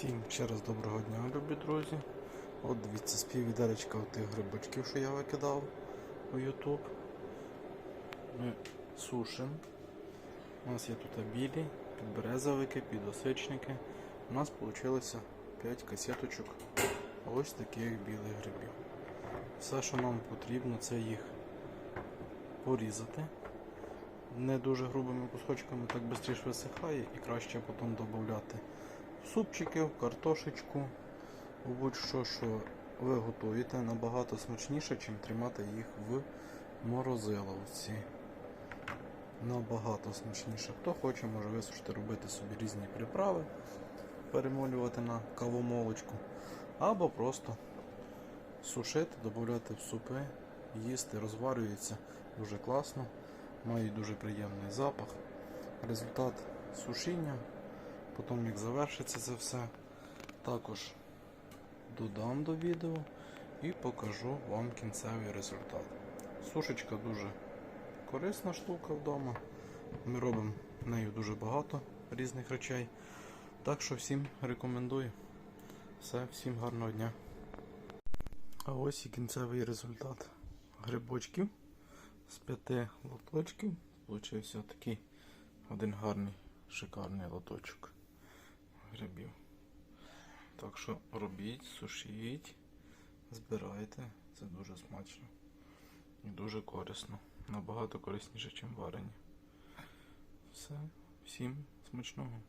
Всім ще раз доброго дня, любі друзі. От дивіться, співвідеречка тих грибочків, що я викидав у YouTube. Ми сушимо. У нас є тут білі, підберезовики, підосичники. У нас вийшло 5 касеточок ось таких білих грибів. Все, що нам потрібно, це їх порізати. Не дуже грубими кусочками, так швидше висихає і краще потім додати в супчики, картошечку, у будь-що, що ви готуєте, набагато смачніше, ніж тримати їх в морозиловці. Набагато смачніше. Хто хоче, може висушити, робити собі різні приправи, перемолювати на кавомолочку, або просто сушити, додати в супи, їсти, розварюється дуже класно, мають дуже приємний запах. Результат сушіння Потім, як завершиться це все, також додам до відео і покажу вам кінцевий результат. Сушечка дуже корисна штука вдома. Ми робимо нею дуже багато різних речей. Так що всім рекомендую. Все, всім гарного дня. А ось і кінцевий результат грибочків з п'яти лоточків. Получився такий один гарний, шикарний лоточок що робіть, сушіть, збирайте. Це дуже смачно і дуже корисно. Набагато корисніше, ніж варені. Все, всім смачного.